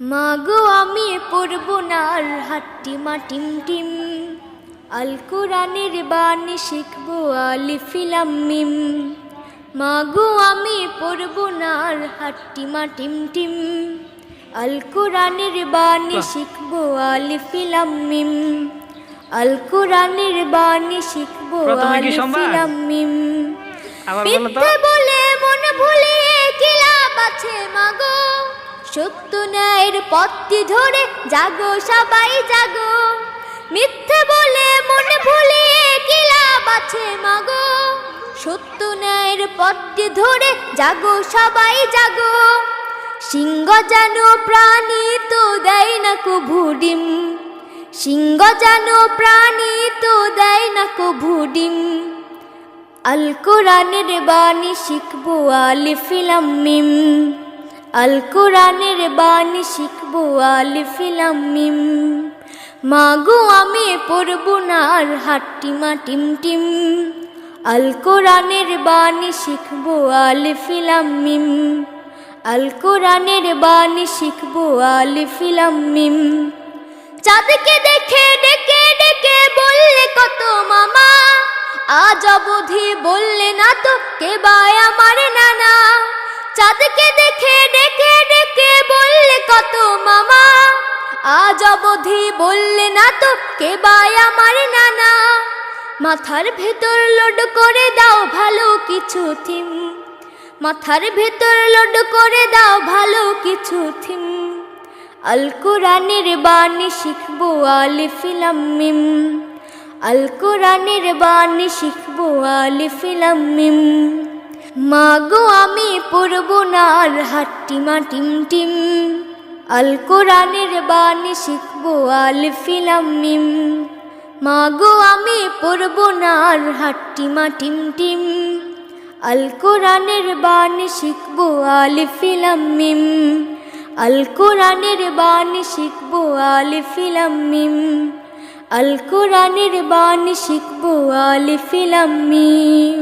মাগো আমি পড়ব না আর হাট্টি মাটিম টিম। আল কোরআনের বাণী শিখব আলিফিলাম মিম মাগো আমি পড়ব না আর হাট্টি মাটিম টিম। আল কোরআনের বাণী শিখব আলিফিলাম মিম আল কোরআনের বাণী শিখব প্রথমে কি আলিফিলাম মিম আবার বলো তো। বলে মন ভুলিয়ে কি লাভ আছে মাগো? সত্য ন্যায়ের পথটি ধরে জাগো, সবাই জাগো। মিথ্যে বলে মন ভুলিয়ে কি লাভ আছে মাগো? সত্য ন্যায়ের পথটি ধরে জাগো, সবাই জাগো। সিংহ যেন প্রাণী তো দেয় না কভু ডিম। সিংহ যেন প্রাণী তো দেয় না কভু ডিম। আল কোরআনের বাণী শিখব আলিফিলাম মিম। আল কোরআনের বাণী শিখব আলিফিলাম মিম। মাগো, আমি পড়ব না আর হাট্টি মাটিম টিম। আল কোরআনের বাণী শিখব আলিফিলাম মিম। আল কোরআনের বাণী শিখব আলিফিলাম মিম। চাঁদকে দেখে ডেকে ডেকে বললে কত মামা। আজ অবধি বললে না তো, কে বায় আমার নানা। আজ অবধি বললে না তো, কে বায় আমার নানা? মাথার ভেতর লোড করে দাও ভালো কিছু থিম। মাথার ভেতর লোড করে দাও ভালো কিছু থিম। আল কোরআনের বাণী শিখব আলিফিলাম মিম। আল কোরআনের বাণী শিখব আলিফিলাম মিম। মাগো আমি পড়ব না আর হাট্টি মাটিম টিম। আল কোরআনের বাণী শিখব আলিফিলাম মিম মাগো আমি পড়ব না আর হাট্টি মাটিম টিম। আল কোরআনের বাণী শিখব আলিফিলাম মিম আল কোরআনের বাণী শিখব আলিফিলাম মিম আল কোরআনের বাণী শিখব আলিফিলাম মিম